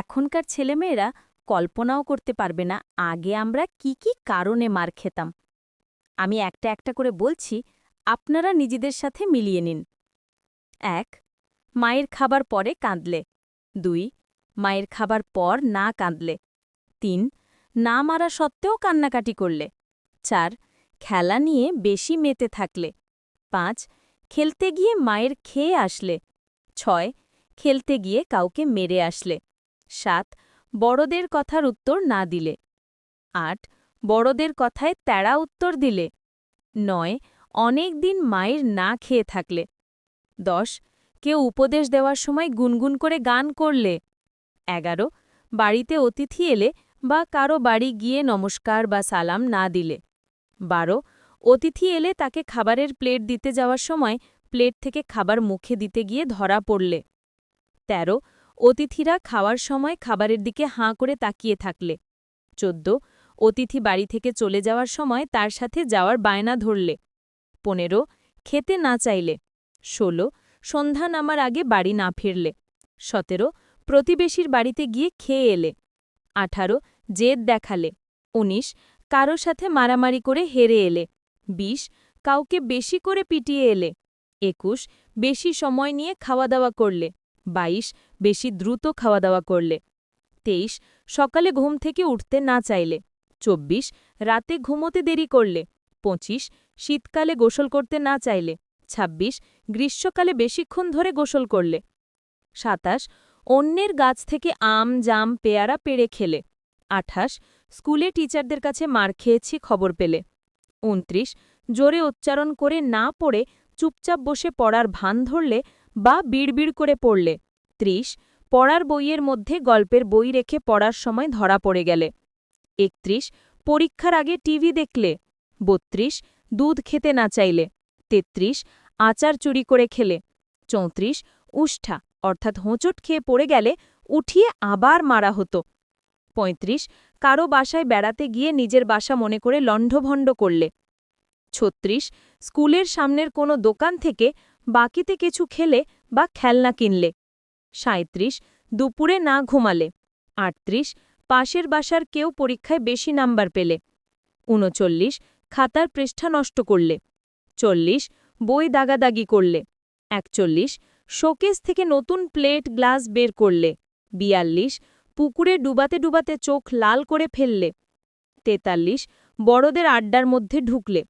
এখনকার ছেলেমেয়েরা কল্পনাও করতে পারবে না আগে আমরা কি কি কারণে মার খেতাম। আমি একটা একটা করে বলছি, আপনারা নিজেদের সাথে মিলিয়ে নিন। এক, মায়ের খাবার পরে কাঁদলে। দুই, মায়ের খাবার পর না কাঁদলে। তিন, না মারা সত্ত্বেও কান্নাকাটি করলে। চার, খেলা নিয়ে বেশি মেতে থাকলে। পাঁচ, খেলতে গিয়ে মায়ের খেয়ে আসলে। ছয়, খেলতে গিয়ে কাউকে মেরে আসলে। সাত, বড়দের কথার উত্তর না দিলে। আট, বড়দের কথায় তেড়া উত্তর দিলে। নয়, অনেক দিন মায়ের না খেয়ে থাকলে। দশ, কেউ উপদেশ দেওয়ার সময় গুনগুন করে গান করলে। এগারো, বাড়িতে অতিথি এলে বা কারও বাড়ি গিয়ে নমস্কার বা সালাম না দিলে। বারো, অতিথি এলে তাকে খাবারের প্লেট দিতে যাওয়ার সময় প্লেট থেকে খাবার মুখে দিতে গিয়ে ধরা পড়লে। ১৩ অতিথিরা খাওয়ার সময় খাবারের দিকে হাঁ করে তাকিয়ে থাকলে। ১৪ অতিথি বাড়ি থেকে চলে যাওয়ার সময় তার সাথে যাওয়ার বায়না ধরলে। ১৫ খেতে না চাইলে। ১৬ সন্ধ্যা নামার আগে বাড়ি না ফিরলে। ১৭ প্রতিবেশীর বাড়িতে গিয়ে খেয়ে এলে। ১৮ জেদ দেখালে। ১৯ কারও সাথে মারামারি করে হেরে এলে। ২০ কাউকে বেশি করে পিটিয়ে এলে। ২১ বেশি সময় নিয়ে খাওয়া দাওয়া করলে। ২২ বেশি দ্রুত খাওয়া দাওয়া করলে। ২৩ সকালে ঘুম থেকে উঠতে না চাইলে। ২৪ রাতে ঘুমোতে দেরি করলে। ২৫ শীতকালে গোসল করতে না চাইলে। ২৬ গ্রীষ্মকালে বেশিক্ষণ ধরে গোসল করলে। ২৭ অন্যের গাছ থেকে আম, জাম, পেয়ারা পেড়ে খেলে। ২৮ স্কুলে টিচারদের কাছে মার খেয়েছি খবর পেলে। ২৯ জোরে উচ্চারণ করে না পড়ে চুপচাপ বসে পড়ার ভান ধরলে বা বিড়বিড় করে পড়লে। ৩০ পড়ার বইয়ের মধ্যে গল্পের বই রেখে পড়ার সময় ধরা পড়ে গেলে। ৩১ পরীক্ষার আগে টিভি দেখলে। ৩২ দুধ খেতে না চাইলে। ৩৩ আচার চুরি করে খেলে। ৩৪ উষ্ঠা, অর্থাৎ হোঁচট খেয়ে পড়ে গেলে উঠিয়ে আবার মারা হতো। ৩৫ কারও বাসায় বেড়াতে গিয়ে নিজের বাসা মনে করে লণ্ডভণ্ড করলে। ৩৬ স্কুলের সামনের কোনো দোকান থেকে বাকিতে কিছু খেলে বা খেলনা কিনলে। ৩৭ দুপুরে না ঘুমালে। ৩৮ পাশের বাসার কেউ পরীক্ষায় বেশি নাম্বার পেলে। ৩৯ খাতার পৃষ্ঠা নষ্ট করলে। ৪০ বই দাগাদাগি করলে। ৪১ শোকেস থেকে নতুন প্লেট, গ্লাস বের করলে। ৪২ পুকুরে ডুবাতে ডুবাতে চোখ লাল করে ফেললে। ৪৩ বড়দের আড্ডার মধ্যে ঢুকলে।